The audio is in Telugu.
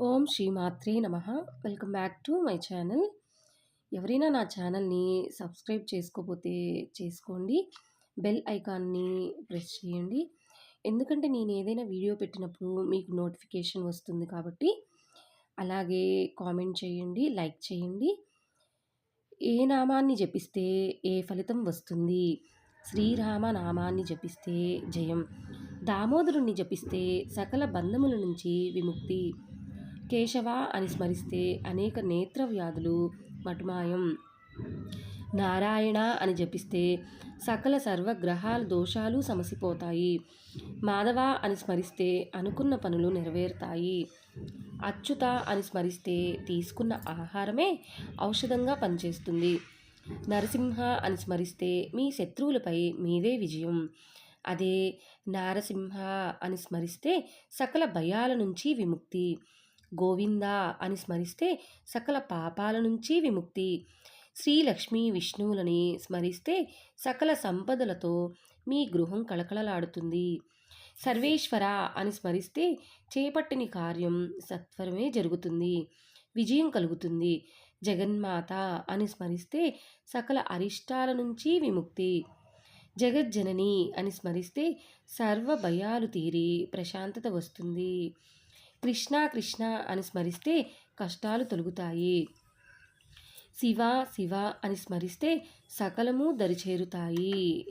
ఓం శ్రీ మాత్రే నమ. Welcome back to my channel. ఎవరైనా నా ఛానల్ని సబ్స్క్రైబ్ చేసుకోకపోతే చేసుకోండి. బెల్ ఐకాన్ని ప్రెస్ చేయండి. ఎందుకంటే నేను ఏదైనా వీడియో పెట్టినప్పుడు మీకు నోటిఫికేషన్ వస్తుంది కాబట్టి అలాగే కామెంట్ చేయండి లైక్ చేయండి. ఏ నామాన్ని జపిస్తే ఏ ఫలితం వస్తుంది? శ్రీరామ నామాన్ని జపిస్తే జయం. దామోదరుణ్ణి జపిస్తే సకల బంధముల నుంచి విముక్తి. కేశవ అని స్మరిస్తే అనేక నేత్ర వ్యాధులు మటుమాయం. నారాయణ అని జపిస్తే సకల సర్వగ్రహాల దోషాలు సమసిపోతాయి. మాధవ అని స్మరిస్తే అనుకున్న పనులు నెరవేరుతాయి. అచ్యుత అని స్మరిస్తే తీసుకున్న ఆహారమే ఔషధంగా పనిచేస్తుంది. నరసింహ అని స్మరిస్తే మీ శత్రువులపై మీదే విజయం. అదే నారసింహ అని స్మరిస్తే సకల భయాల నుంచి విముక్తి. గోవింద అని స్మరిస్తే సకల పాపాల నుంచి విముక్తి. శ్రీ లక్ష్మీ విష్ణువులని స్మరిస్తే సకల సంపదలతో మీ గృహం కళకళలాడుతుంది. సర్వేశ్వర అని స్మరిస్తే చేపట్టిన కార్యం సత్వరమే జరుగుతుంది. విజయం కలుగుతుంది. జగన్మాత అని స్మరిస్తే సకల అరిష్టాల నుంచి విముక్తి. జగజ్జనని అని స్మరిస్తే సర్వ భయాలు తీరి ప్రశాంతత వస్తుంది. కృష్ణ కృష్ణ అని స్మరిస్తే కష్టాలు తొలుగుతాయి. శివ శివ అని స్మరిస్తే సకలము దరిచేరుతాయి.